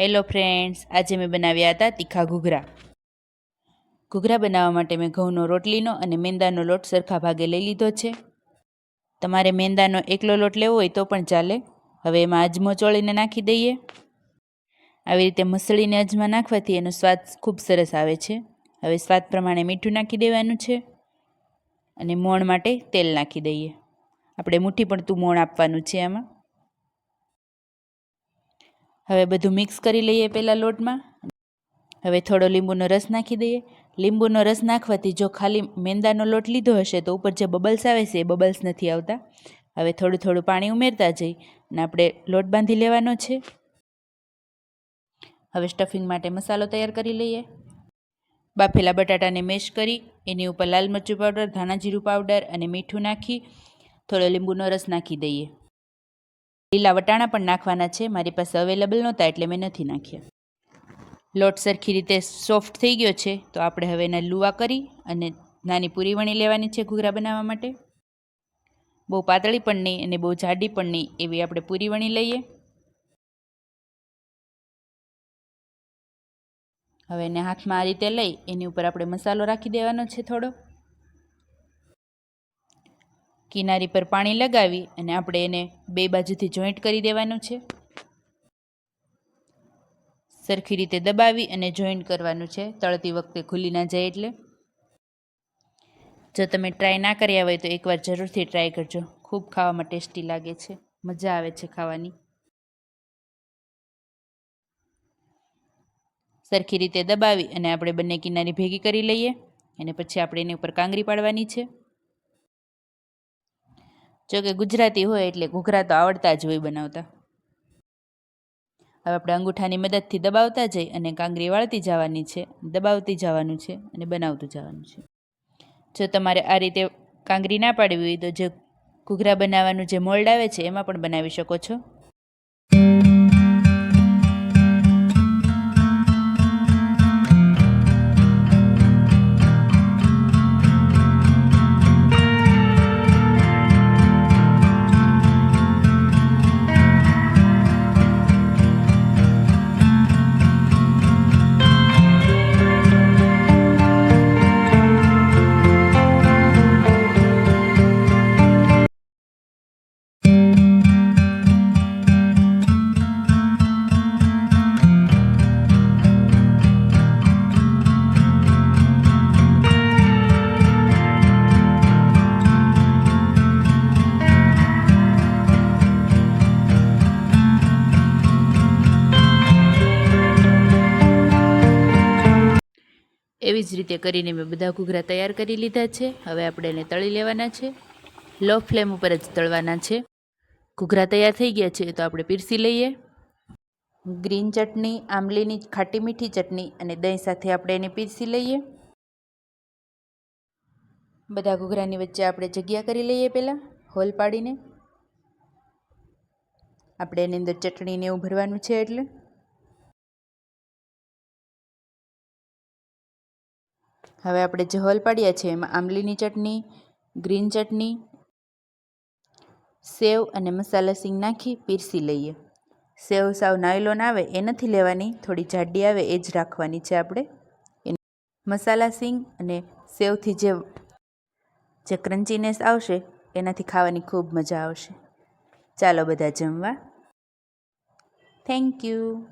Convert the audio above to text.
Hello friends આજે મેં બનાવ્યા હતા તીખા ઘૂઘરા. ઘૂઘરા બનાવવા માટે મેં ઘઉંનો રોટલીનો અને મેંદાનો લોટ સરખા ભાગે લઈ લીધો છે. તમારે મેંદાનો એકલો લોટ લેવો હોય તો પણ ચાલે. હવે એમાં અજમો ચોળીને નાખી દઈએ. આવી રીતે મસળીને અજમા નાખવાથી એનો સ્વાદ ખૂબ સરસ આવે છે. હવે સ્વાદ પ્રમાણે મીઠું નાખી દેવાનું છે અને મોણ માટે તેલ નાખી દઈએ. આપણે મુઠ્ઠી પડતું મોણ આપવાનું છે આમાં. હવે બધું મિક્સ કરી લઈએ પહેલાં લોટમાં. હવે થોડો લીંબુનો રસ નાખી દઈએ. લીંબુનો રસ નાખવાથી જો ખાલી મેંદાનો લોટ લીધો હશે તો ઉપર જે બબલ્સ આવે છે એ બબલ્સ નથી આવતા. હવે થોડું થોડું પાણી ઉમેરતા જઈ અને આપણે લોટ બાંધી લેવાનો છે. હવે સ્ટફિંગ માટે મસાલો તૈયાર કરી લઈએ. બાફેલા બટાટાને મેશ કરી, એની ઉપર લાલ મરચું પાવડર, ધાણા જીરું પાવડર અને મીઠું નાખી થોડો લીંબુનો રસ નાખી દઈએ. લીલા વટાણા પણ નાખવાના છે. મારી પાસે અવેલેબલ નહોતા એટલે મેં નથી નાખ્યા. લોટ સરખી રીતે સોફ્ટ થઈ ગયો છે, તો આપણે હવે એના લુવા કરી અને નાની પૂરી વણી લેવાની છે ઘૂઘરા બનાવવા માટે. બહુ પાતળી પણ નહીં અને બહુ જાડી પણ નહીં એવી આપણે પૂરી વણી લઈએ. હવે એને હાથમાં આ રીતે લઈ, એની ઉપર આપણે મસાલો રાખી દેવાનો છે થોડો. કિનારી પર પાણી લગાવી અને આપણે એને બે બાજુથી જોઈન્ટ કરી દેવાનું છે. સરખી રીતે દબાવી અને જોઈન્ટ કરવાનું છે. તળતી વખતે ખુલ્લી ના જાય એટલે. જો તમે ટ્રાય ના કર્યા હોય તો એકવાર જરૂરથી ટ્રાય કરજો. ખૂબ ખાવામાં ટેસ્ટી લાગે છે. મજા આવે છે ખાવાની. સરખી રીતે દબાવી અને આપણે બંને કિનારી ભેગી કરી લઈએ અને પછી આપણે એની ઉપર કાંગરી પાડવાની છે. જો કે ગુજરાતી હોય એટલે ઘૂઘરા તો આવડતા જ હોય બનાવતા. હવે આપણે અંગૂઠાની મદદથી દબાવતા જઈ અને કાંગરી વાળતી જવાની છે, દબાવતી જવાનું છે અને બનાવતું જવાનું છે. જો તમારે આ રીતે કાંગરી ના પાડવી હોય તો જે ઘૂઘરા બનાવવાનું જે મોલ્ડ આવે છે એમાં પણ બનાવી શકો છો. એવી જ રીતે કરીને મેં બધા ઘૂઘરા તૈયાર કરી લીધા છે. હવે આપણે એને તળી લેવાના છે. લો ફ્લેમ ઉપર જ તળવાના છે. ઘૂઘરા તૈયાર થઈ ગયા છે, તો આપણે પીરસી લઈએ. ગ્રીન ચટણી, આંબલીની ખાટી મીઠી ચટણી અને દહીં સાથે આપણે એને પીરસી લઈએ. બધા ઘૂઘરાની વચ્ચે આપણે જગ્યા કરી લઈએ પહેલાં, હોલ પાડીને. આપણે એની અંદર ચટણીને એવું ભરવાનું છે એટલે. હવે આપણે જે હોલ પાડ્યા છે એમાં આંબલીની ચટણી, ગ્રીન ચટણી, સેવ અને મસાલા સિંગ નાખી પીરસી લઈએ. સેવ સાવ નાયલોન આવે એ નથી લેવાની, થોડી જાડી આવે એ જ રાખવાની છે આપણે. મસાલા સિંગ અને સેવથી જે જે ક્રન્ચીનેસ આવશે એનાથી ખાવાની ખૂબ મજા આવશે. ચાલો બધા જમવા. Thank you.